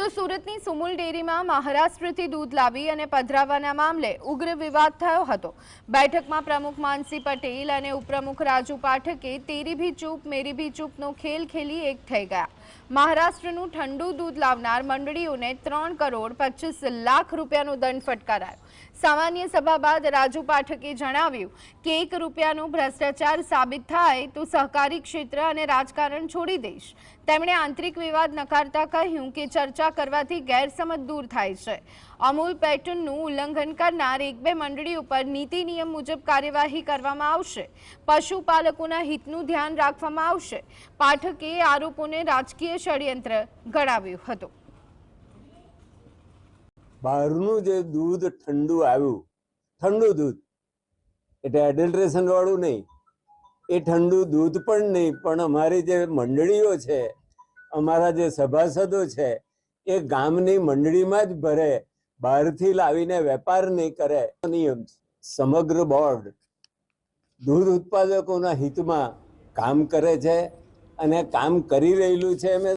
તો સુરતની સુમુલ ડેરીમાં મહારાષ્ટ્રથી દૂધ લાવી અને પધરાવવાના મામલે ઉગ્ર વિવાદ થયો હતો. બેઠકમાં પ્રમુખ માનસી પટેલ અને ઉપપ્રમુખ રાજુ પાઠકે તેરી ભી ચૂપ, મેરી ભી ચૂપનો ખેલ ખેલી એક થઈ ગયા. મહારાષ્ટ્રનું ઠંડુ દૂધ લાવનાર મંડળીઓને ત્રણ કરોડ પચીસ લાખ રૂપિયાનો દંડ ફટકારાયો. સામાન્ય સભા બાદ રાજુ પાઠકે જણાવ્યું કે એક રૂપિયાનું ભ્રષ્ટાચાર સાબિત થાય તો સહકારી ક્ષેત્ર અને રાજકારણ છોડી દઈશ તેમણે આંતરિક વિવાદ નકારતા કહ્યું કે ચર્ચા કરવાથી ગેરસમજ દૂર થાય છે. અમૂલ પેટર્નનું ઉલ્લંઘન કરનાર એક બે મંડળી ઉપર નીતિ નિયમ મુજબ કાર્યવાહી કરવામાં આવશે. પશુપાલકોના હિતનું ધ્યાન રાખવામાં આવશે. પાઠકે આરોપોને રાજકીય ષડયંત્ર ગણાવ્યું હતું. બહારનું જે દૂધ ઠંડુ આવ્યું, ઠંડુ દૂધ, એટલે એડલ્ટ્રેશન વાળું નહીં, એ ઠંડુ દૂધ પણ નહીં, પણ અમારી જે મંડળીઓ છે, અમારા જે સભાસદો છે એ ગામની મંડળીમાં જ ભરે, બહારથી લાવીને વેપાર નહીં કરે, નિયમ સમગ્ર બોર્ડ દૂધ ઉત્પાદકોના હિતમાં કામ કરે છે અને કામ કરી રહેલું છે અમે